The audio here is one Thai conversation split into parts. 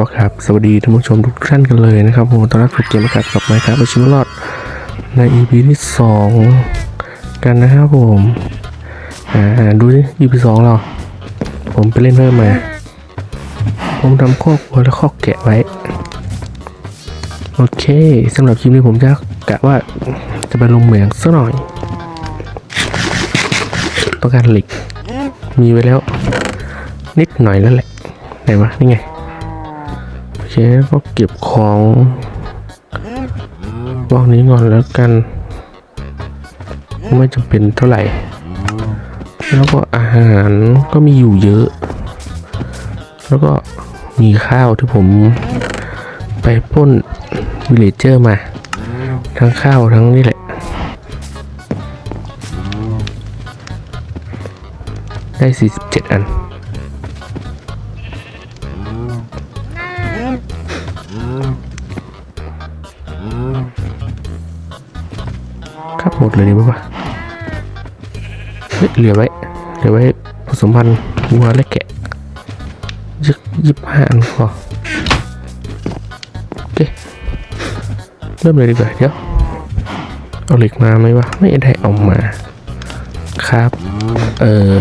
ก็ครับสวัสดีท่านผู้ชมทุกท่านกันเลยนะครับผมตอนรับสู่เกมนะครับกับไมค์ครับชิมรอดใน EP ที่สองกันนะครับผมอ่าดูดิ EP สองเราผมไปเล่นเพิ่มมาผมทำคอกวัวและคอแกะไว้ โอเคสำหรับคลิปนี้ผมจะกะว่าจะไปลงเหมืองสักหน่อย ต้องการหล็กมีไว้แล้ว นิดหน่อยแล้วแหละไหนวะนี่ไง ก็เก็บของวกนี้ก่อนแล้วกัน ไม่จำเป็นเท่าไหร่ แล้วก็อาหารก็มีอยู่เยอะ แล้วก็มีข้าวที่ผมไปปล้นวิลเลเจอร์มา ทั้งข้าวทั้งนี่แหละ ได้ 47 อัน เลยดีไหมวะเฮ้ยเหลือไว้เหลือไว้ผสมพันธุ์วัวและแกะยี่ยี่สิบห้าอันพอโอเคเริ่มเลยดีกว่าเดี๋ยวเอาเหล็กมาไหมวะไม่ได้เอามาครับ เออ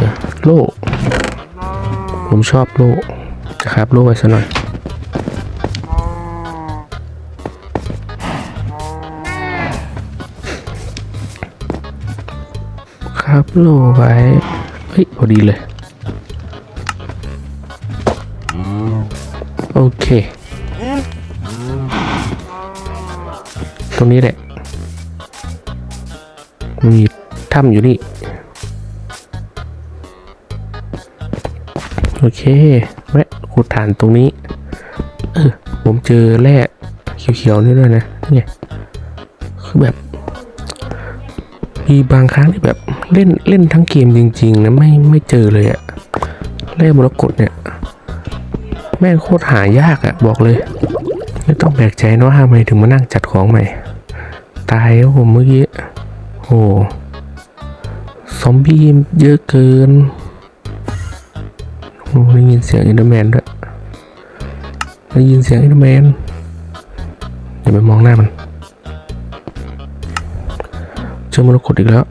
โล่ผมชอบโล่จะครับโล่ไว้ซะหน่อย ครับโลไว้ เฮ้ย พอดีเลย โอเค ตรงนี้แหละ มีถ้ำอยู่นี่ โอเค แวะขุดฐานตรงนี้ เออ ผมเจอแร่เขียวๆนี่ด้วยนะนี่ไงคือแบบ มีบางครั้งที่แบบเล่นเล่นทั้งเกมจริงๆนะไม่ไม่เจอเลยอะเล่มรกตเนี่ย แม่งโคตรหายากอะบอกเลย ไม่ต้องแปลกใจนะว่าทำไมถึงมานั่งจัดของใหม่ ตายแล้วผมเมื่อกี้โอ้ซอมบี้เยอะเกินโอ้ได้ยินเสียงอินเดอร์แมนด้วยได้ยินเสียงอินเดอร์แมนอย่าไปมองหน้ามัน อมรกตอีกแล้ว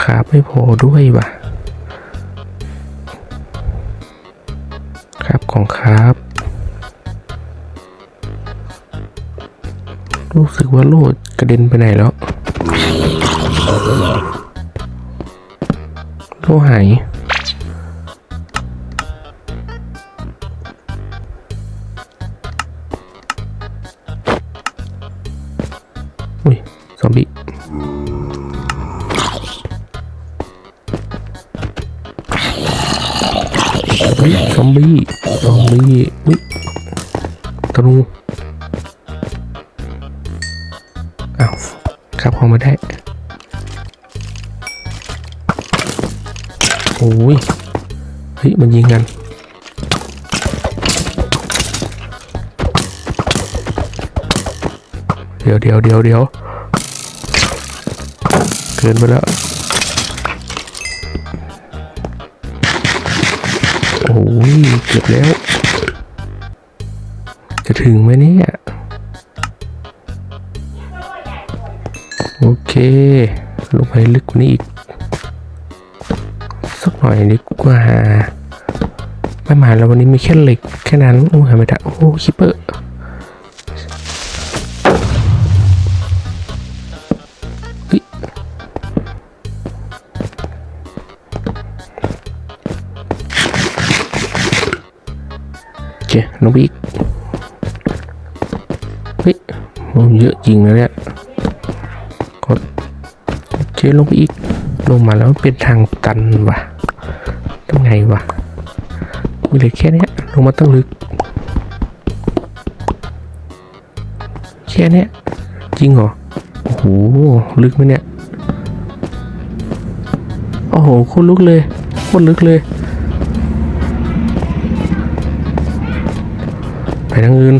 ขาไม่พอด้วยว่ะ ครับของครับ รู้สึกว่าโลดกระเด็นไปไหนแล้วโลหาย อุ้ย ซอมบี้เฮ้ยซอมบี้ซอมบี้อุ้ยตะนูอ้าวขับเข้ามาได้ โอ้ย เฮ้ย มันยิงกัน เดี๋ยวเดี๋ยวเดี๋ยวเดี๋ยวเกินไปแล้ว โอ้ยเกือบแล้ว จะถึงไหมเนี่ย โอเค ลงไปลึกกว่านี้อีก สักหน่อยดีกว่าไม่มาแล้ววันนี้มีแค่เหล็กแค่นั้น โอ้ยไม่ได้โอ้คิปเปอร์ ลงไปอีก เฮ้ยมันเยอะจริงนะเนี่ยกดเคลงไปอีก ลงมาแล้วเป็นทางตันว่ะทำไงวะมีเหลยแค่นี้ลงมาตั้งลึก แค่นี้จริงเหรอ โอ้โห ลึกไหมเนี่ย โอ้โหโคตรลึกเลยโคตรลึกเลย ไปทางอื่น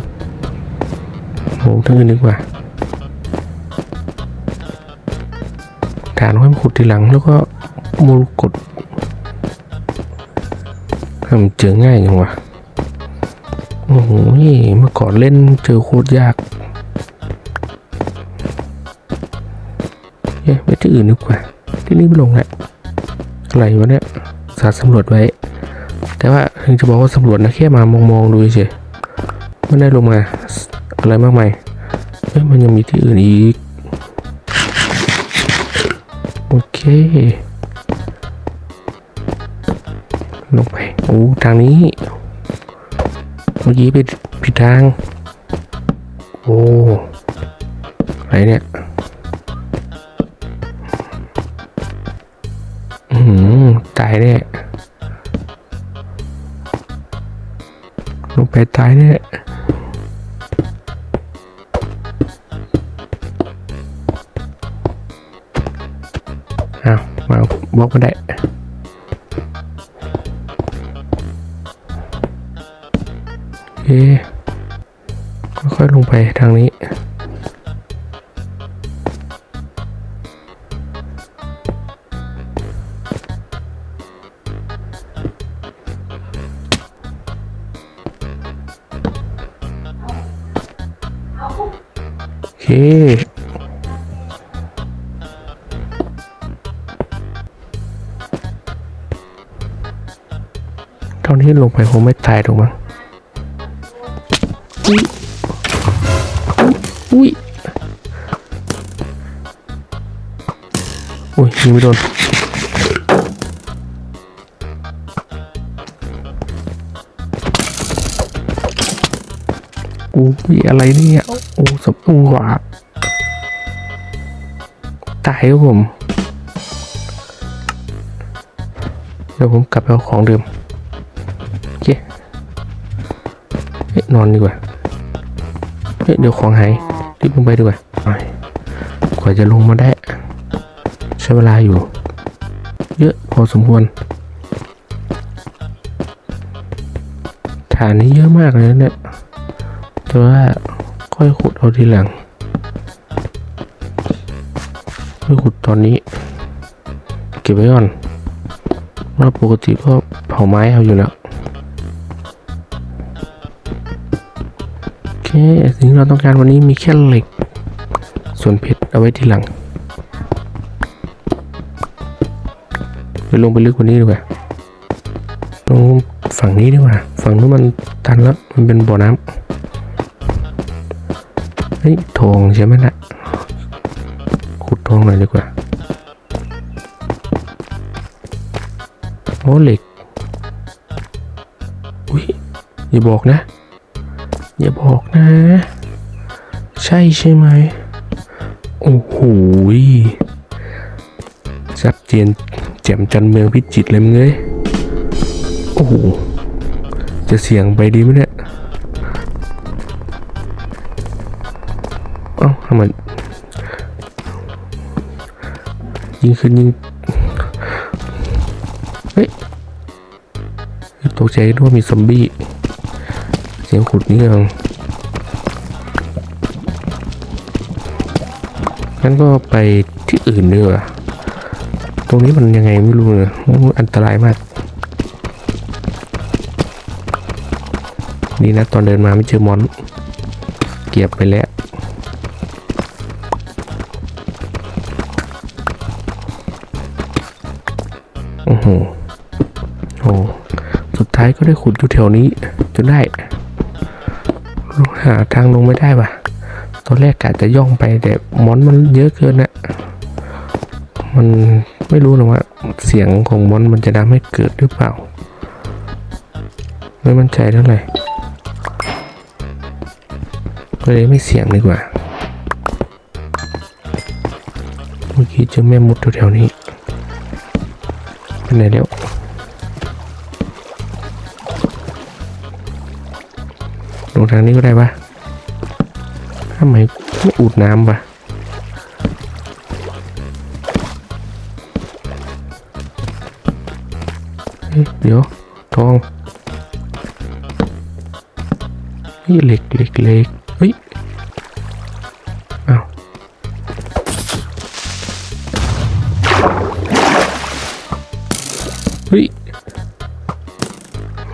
โหทางอื่นดีกว่าฐานค่อยมาขุดทีหลังแล้วก็มรกดทำเจอง่ายจังวะโอ้โหเมื่อก่อนเล่นเจอโคตรยากเอ๊ะไปที่อื่นดีกว่า ที่นี่ไม่ลงแล้วอะไรวะเนี่ยสาสำรวจไว้ แต่ว่าถึงจะบอกว่าสำรวจนะแค่มามองๆดูเฉย ไม่ได้ลงมา อะไรมากมายเอ้ยมันยังมีที่อื่นอีก โอเค ลงไป โอ้ ทางนี้ เมื่อกี้ไปผิดทาง โอ้อะไรเนี่ยอือหือตายแน่ลงไปตายแน่ บล็อกมาได้โอเคค่อยๆลงไปทางนี้โอเค ตอนนี้ลงไปคงไม่ตายหรอกมั้งอุ้ยอุ้ย อุ้ยยิงไม่โดนอุ้ยอะไรเนี่ยโอ้สมองหวาตายครับผม เดี๋ยวผมกลับไปเอาของเดิม นอนดีกว่าเฮ้ยเดี๋ยวของหายรีบลงไปดีกว่าไปกว่าจะลงมาได้ ใช้เวลาอยู่ เยอะพอสมควร ฐานนี้เยอะมากเลยเนี่ยแต่ว่าค่อยขุดเอาทีหลังไม่ขุดตอนนี้ เก็บไว้ก่อนว่าปกติก็เผาไม้เอาอยู่แล้ว สิ่งที่เราต้องการวันนี้มีแค่เหล็ก ส่วนเพชรเอาไว้ทีหลังไปลงไปลึกกว่านี้ดีกว่าลงฝั่งนี้ดีกว่า ฝั่งนู้นมันตันแล้ว มันเป็นบ่อน้ำเฮ้ยทองใช่ไหมล่ะ ขุดทองหน่อยดีกว่า โอ้เหล็ก อุ้ยอย่าบอกนะ อย่าบอกนะ ใช่ใช่ไหม โอ้โหยชัดเจนแจ่มจันเมืองพิจิตเลยมึงเอ้ยโอ้โห จะเสี่ยงไปดีไหมเนี่ย เอ้าทำไมยิงขึ้นยิง เฮ้ยตกใจนึกว่ามีซอมบี้ สียงขุดนี่เองงั้นก็ไปที่อื่นดีกว่าตรงนี้มันยังไงไม่รู้เลยอันตรายมาก นี่นะตอนเดินมาไม่เจอมอน เก็บไปแล้วโอ้โหโอ้สุดท้ายก็ได้ขุดอยู่แถวนี้จนได้ หาทางลงไม่ได้ป่ะตอนแรกกะจะย่องไปแต่มอนมันเยอะเกินนะมันไม่รู้นะว่าเสียงของมอนมันจะทำให้เกิดหรือเปล่า ไม่มั่นใจเท่าไหร่ก็เลยไม่เสียงดีกว่า เมื่อกี้เจอแม่มดแถวๆนี้ไปไหนแล้ว ทางนี้ก็ได้ปะทำไมไม่อุดน้ำปะเเดี๋ยวทองเฮ้ยเหล็กเหล็กเหล็กเฮ้ยอ้าวเฮ้ย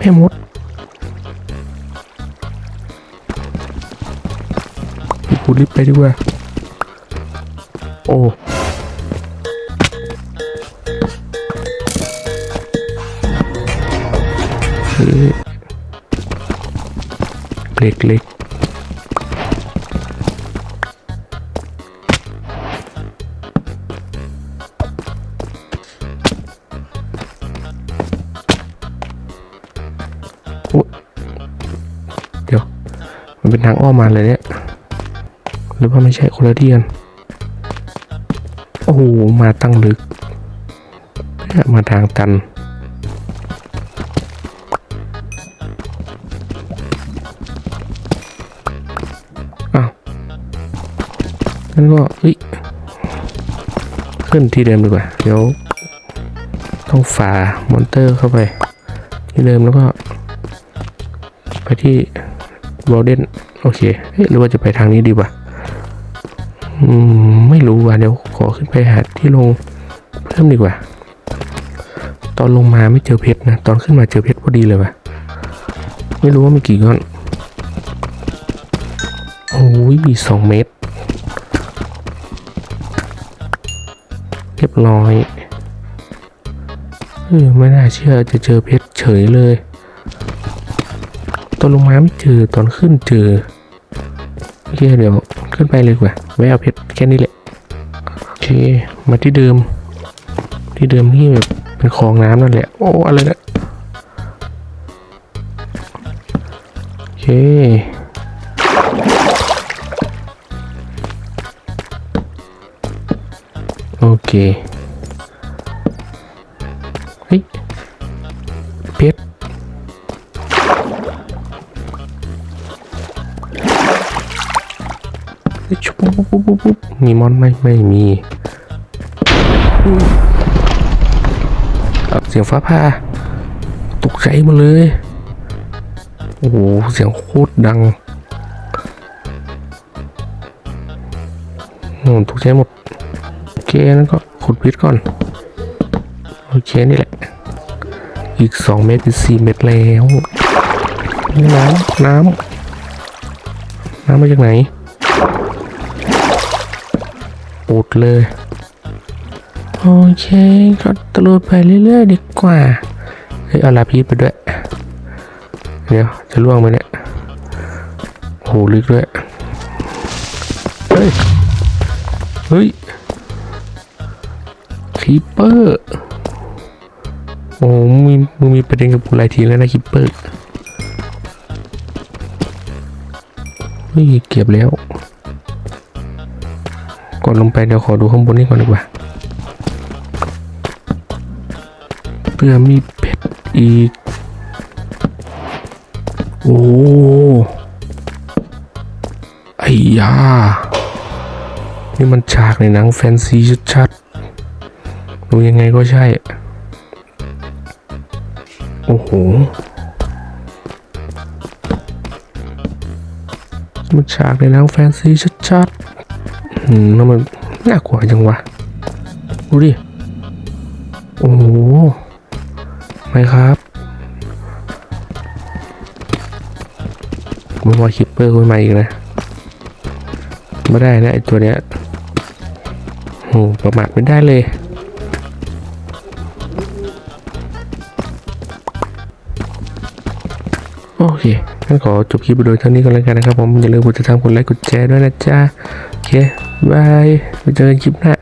ให้หมด รีบไปดีกว่า โอ้เล็กเล็กเดี๋ยว มันเป็นทางอ้อมมาเลยเนี่ย หรือว่าไม่ใช่คนละที่กันโอ้โห มาตั้งลึก มาทางตัน อ้าวงั้นก็เฮ้ย ขึ้นที่เดิมดีกว่า เดี๋ยว ต้องฝ่ามอนเตอร์เข้าไป ที่เดิมแล้วก็ ไปที่วอลเดนโอเคเฮ้ยหรือว่าจะไปทางนี้ดีกว่า ไม่รู้ว่ะเดี๋ยวขอขึ้นไปหาที่ลงเพิ่มดีกว่า ตอนลงมาไม่เจอเพชรนะ ตอนขึ้นมาเจอเพชรพอดีเลยว่ะ ไม่รู้ว่ามีกี่ก้อนโอ้ยมีสองเมตรเรียบร้อยเออไม่น่าเชื่อจะเจอเพชรเฉยเลย ตอนลงมาไม่เจอตอนขึ้นเจอโอเคเดี๋ยว ขึ้นไปเลยกว่าแวะเอาเพชรแค่นี้แหละโอเคมาที่เดิม ที่เดิมที่แบบเป็นคลองน้ำนั่นแหละโอ้อะไรนะโอเคโอเคเฮ้ยเพชร ปุ๊บปุ๊บปุ๊บปุ๊บมีมอนไหมไม่มีเสียงฟ้าผ่าตกใจหมาเลย โอ้โห เสียงโคตรดังโอ้ตกใจหมด โอเคนั้นก็ขุดพิษก่อน โอเค นี่แหละ อีก2เมตรเป็น4เมตรแล้ว น้ำ น้ำ น้ำมาจากไหน อุดเลย โอเคก็ตะลุยไปเรื่อยๆดีกว่าเฮ้ยเอาลาพีชไปด้วย เดี๋ยวจะล่วงไหมเนี่ยโหลึกด้วย เฮ้ย เฮ้ยคิปเปอร์โอ้มึงมีมึงมีประเด็นกับกูหลายทีแล้วนะคิปเปอร์เฮ้ยเก็บแล้ว ก่อนลงไปเดี๋ยวขอดูข้างบนนี่ก่อนดีกว่าเพื่อมีเพชรอีก โอ้ไอ้ยา นี่มันฉากในหนังแฟนซีชัดๆ ดูยังไงก็ใช่ โอ้โห มันฉากในหนังแฟนซีชัดๆ อืมแล้วมันน่ากลัวจังวะ ดูดิ โอ้โห ไม่ครับมันว่าคิปเปอร์ขึ้นมาอีกนะ ไม่ได้นะไอตัวเนี้ยโหประมาทไม่ได้เลยโอเคงั้นขอจบคลิปไปโดยเท่านี้ก็แล้วกันนะครับผม อย่าลืมกดติดตามกดไลค์กดแชร์ด้วยนะจ๊ะ เคบายไปเจอกันคลิปหน้า